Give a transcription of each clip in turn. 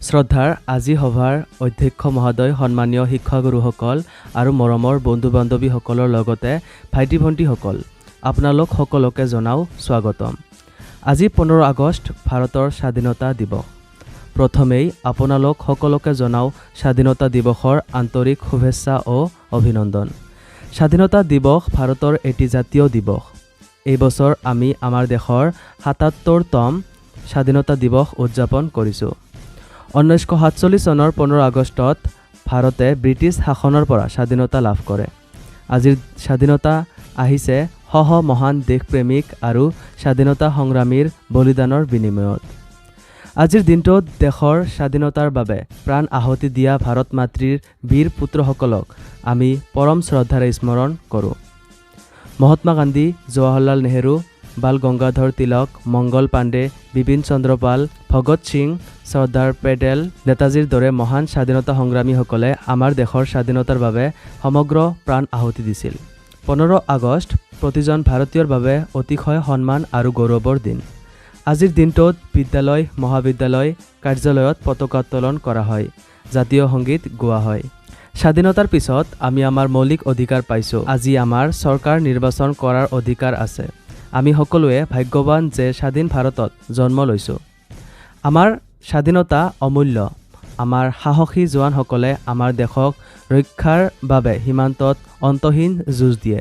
শ্ৰদ্ধাৰ আজি সভাৰ অধ্যক্ষ মহোদয় সন্মানীয় শিক্ষাগুৰুসকল আৰু মৰমৰ বন্ধু বান্ধৱীসকলৰ লগতে ভাইটি ভণ্টীসকল আপোনালোক সকলোকে জনাওঁ স্বাগতম। আজি পোন্ধৰ আগষ্ট ভাৰতৰ স্বাধীনতা দিৱস। প্ৰথমেই আপোনালোক সকলোকে জনাওঁ স্বাধীনতা দিৱসৰ আন্তৰিক শুভেচ্ছা ও অভিনন্দন। স্বাধীনতা দিৱস ভাৰতৰ এটি জাতীয় দিৱস। এই বছৰ আমি আমাৰ দেশৰ সাতাত্তৰতম স্বাধীনতা দিৱস উদযাপন কৰিছোঁ। ঊনৈছশ সাতচল্লিছ চনৰ পোন্ধৰ আগষ্টত ভাৰতে ব্ৰিটিছ শাসনৰ পৰা স্বাধীনতা লাভ কৰে। আজিৰ স্বাধীনতা আহিছে শ মহান দেশপ্ৰেমিক আৰু স্বাধীনতা সংগ্ৰামীৰ বলিদানৰ বিনিময়ত। আজিৰ দিনটোত দেশৰ স্বাধীনতাৰ বাবে প্ৰাণ আহুতি দিয়া ভাৰত মাতৃৰ বীৰ পুত্ৰসকলক আমি পৰম শ্ৰদ্ধাৰে স্মৰণ কৰোঁ। মহাত্মা গান্ধী, জৱাহৰলাল নেহেৰু বাল গংগাধৰ তিলক মংগল পাণ্ডে, বিপিন চন্দ্ৰ পাল ভগত সিং চৰ্দাৰ পেটেল, নেতাজীৰ দৰে মহান স্বাধীনতা সংগ্ৰামীসকলে আমাৰ দেশৰ স্বাধীনতাৰ বাবে সমগ্ৰ প্ৰাণ আহুতি দিছিল। পোন্ধৰ আগষ্ট, প্ৰতিজন ভাৰতীয়ৰ বাবে অতিশয় সন্মান আৰু গৌৰৱৰ দিন। আজিৰ দিনটোত বিদ্যালয়, মহাবিদ্যালয়, কাৰ্যালয়ত পতাকা উত্তোলন কৰা হয়, জাতীয় সংগীত গোৱা হয়। স্বাধীনতাৰ পিছত আমি আমাৰ মৌলিক অধিকাৰ পাইছোঁ। আজি আমাৰ চৰকাৰ নিৰ্বাচন কৰাৰ অধিকাৰ আছে। আমি সকলোৱে ভাগ্যৱান যে স্বাধীন ভাৰতত জন্ম লৈছোঁ। আমাৰ স্বাধীনতা অমূল্য। আমাৰ সাহসী জোৱানসকলে আমাৰ দেশক ৰক্ষাৰ বাবে সীমান্তত অন্তহীন যুঁজ দিয়ে।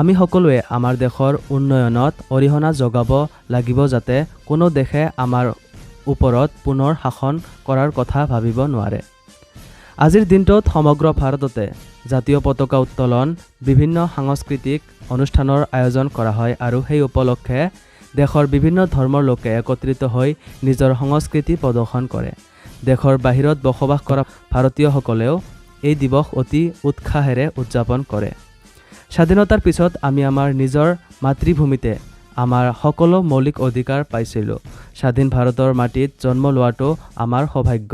আমি সকলোৱে আমাৰ দেশৰ উন্নয়নত অৰিহণা যোগাব লাগিব যাতে কোনো দেশে আমাৰ ওপৰত পুনৰ শাসন কৰাৰ কথা ভাবিব নোৱাৰে। আজিৰ দিনটোত সমগ্ৰ ভাৰততে জাতীয় পতাকা উত্তোলন, বিভিন্ন সাংস্কৃতিক অনুষ্ঠানৰ আয়োজন কৰা হয় আৰু সেই উপলক্ষে দেশৰ বিভিন্ন ধৰ্মৰ লোকে একত্ৰিত হৈ নিজৰ সংস্কৃতি প্ৰদৰ্শন কৰে। দেশৰ বাহিৰত বসবাস কৰা ভাৰতীয়সকলেও এই দিৱস অতি উৎসাহেৰে উদযাপন কৰে। স্বাধীনতাৰ পিছত আমি আমাৰ নিজৰ মাতৃভূমিতে আমাৰ সকলো মৌলিক অধিকাৰ পাইছিলোঁ। স্বাধীন ভাৰতৰ মাটিত জন্ম লোৱাটো আমাৰ সৌভাগ্য।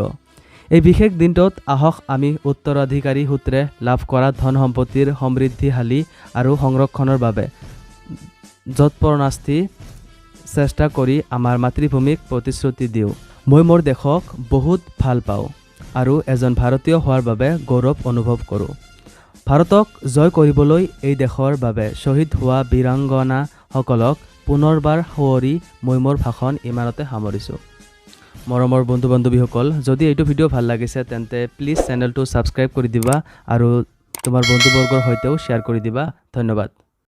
এই বিশেষ দিনটোত আহক আমি উত্তৰাধিকাৰী সূত্ৰে লাভ কৰা ধন সম্পত্তিৰ সমৃদ্ধিশালী আৰু সংৰক্ষণৰ বাবে যৎপৰনাস্তি চেষ্টা কৰি আমাৰ মাতৃভূমিক প্ৰতিশ্ৰুতি দিওঁ। মই মোৰ দেশক বহুত ভাল পাওঁ আৰু এজন ভাৰতীয় হোৱাৰ বাবে গৌৰৱ অনুভৱ কৰোঁ। ভাৰতক জয় কৰিবলৈ এই দেশৰ বাবে শ্বহীদ হোৱা বীৰাংগনাসকলক পুনৰবাৰ সোঁৱৰি মই মোৰ ভাষণ ইমানতে সামৰিছোঁ। মৰমৰ বন্ধু বান্ধৱীসকল যদি এইটো ভিডিঅ' ভালো লাগিছে, তেন্তে প্লিজ চেনেলটো ছাবস্ক্ৰাইব কৰি দিবা আৰু তোমাৰ বন্ধুবৰ্গৰ সৈতেও শ্বেয়াৰ কৰি দিবা। ধন্যবাদ।